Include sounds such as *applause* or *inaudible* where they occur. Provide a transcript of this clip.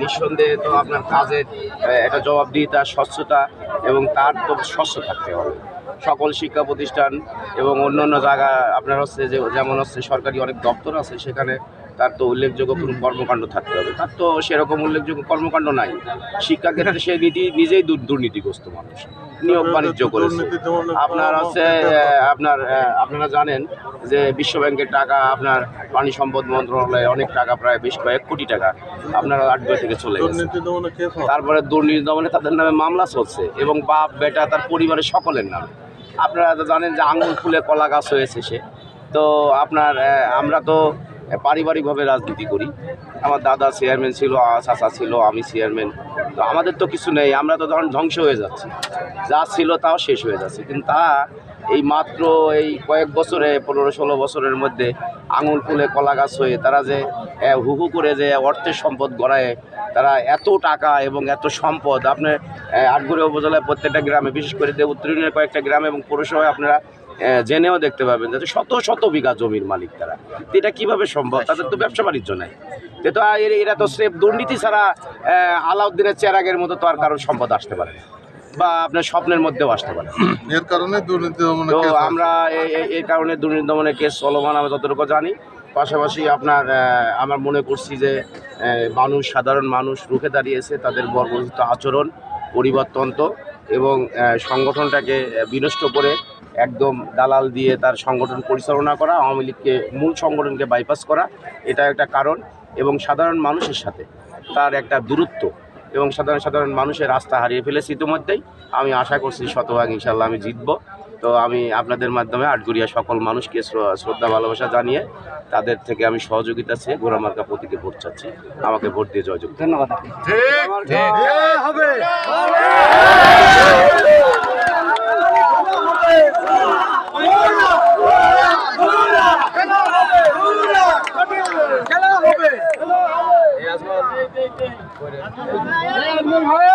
নিঃসন্দেহে তো আপনার কাজের একটা জবাবদিহিতা, স্বচ্ছতা এবং তার তো স্বচ্ছ থাকতে হবে। সকল শিক্ষা প্রতিষ্ঠান এবং অন্যান্য অন্য জায়গা, আপনার হচ্ছে যে, যেমন হচ্ছে সরকারি অনেক দপ্তর আছে, সেখানে তার তো উল্লেখযোগ্য কোনো কর্মকাণ্ড থাকতে হবে। তার তো সেরকম উল্লেখযোগ্য কর্মকাণ্ড নাই। শিক্ষা ক্ষেত্রে সে নীতি নিজেই দুর- দুর্নীতিগ্রস্ত মানুষ। নিয়োগ বাণিজ্য করেছে। আপনার হচ্ছে আপনার আপনারা জানেন যে বিশ্ব ব্যাংকের টাকা আপনার পানি সম্পদ মন্ত্রণালয়ে অনেক টাকা প্রায় বেশ কয়েক কোটি টাকা আপনার আটবে থেকে চলে গেছে? তারপরে দুর্নীতি দমনে তাদের নামে মামলা চলছে এবং বাপ বেটা তার পরিবারের সকলের নামে। আপনারা তো জানেন যে আঙুল ফুলে কলা গাছ হয়েছে সে। তো আপনার আমরা তো পারিবারিকভাবে রাজনীতি করি। আমার দাদা চেয়ারম্যান ছিল চাচা ছিল আমি চেয়ারম্যান তো আমাদের তো কিছু নেই আমরা তো ধরুন ধ্বংস হয়ে যাচ্ছি। যা ছিল তাও শেষ হয়ে যাচ্ছে। কিন্তু তা এই মাত্র এই কয়েক বছরে পনেরো ষোলো বছরের মধ্যে আঙুল ফুলে কলা গাছ হয়ে তারা যে আহ, হু হু করে যে অর্থের সম্পদ গড়ায় তারা এত টাকা এবং এত সম্পদ আপনার আটগুড়ি উপজেলায় প্রত্যেকটা গ্রামে বিশেষ করে দেব উত্তরণের কয়েকটা গ্রামে এবং পৌরসভায় আপনারা জেনেও দেখতে পাবেন যে শত শত বিঘা জমির মালিক তারা। এটা কীভাবে সম্ভব? তাদের তো ব্যবসা বাণিজ্য নাই। তো তো এর- তো স্রেফ দুর্নীতি ছাড়া আলাউদ্দিনের চেরাগের মতো তো আর কারোর সম্পদ আসতে পারে না। বা আপনার স্বপ্নের মধ্যেও আসতে পারে *coughs* এর কারণে দুর্নীতি দমনে তো আমরা এই- কারণে দুর্নীতি দমনের কেস চলমান আমি যতটুকু জানি। পাশাপাশি আপনার আমার মনে করছি যে মানুষ সাধারণ মানুষ রুখে দাঁড়িয়েছে তাদের বর্বরিত আচরণ পরিবর্তনতো এবং সংগঠনটাকে বিনষ্ট করে একদম দালাল দিয়ে তার সংগঠন পরিচালনা করা আওয়ামী লীগকে মূল সংগঠনকে বাইপাস করা এটা একটা কারণ এবং সাধারণ মানুষের সাথে তার একটা দূরত্ব এবং সাধারণ সাধারণ মানুষের রাস্তা হারিয়ে ফেলেছে ইতিমধ্যেই। আমি আশা করছি শতভাগ ইনশাল্লাহ আমি জিতবো। তো আমি আপনাদের মাধ্যমে আটগুড়িয়া সকল মানুষকে শ্রদ্ধা ভালোবাসা জানিয়ে তাদের থেকে আমি সহযোগিতা চেয়ে গোরামার্কা প্রতীকে ভোট চাচ্ছি। আমাকে ভোট দিয়ে জয়যোগ ধন্যবাদ হবে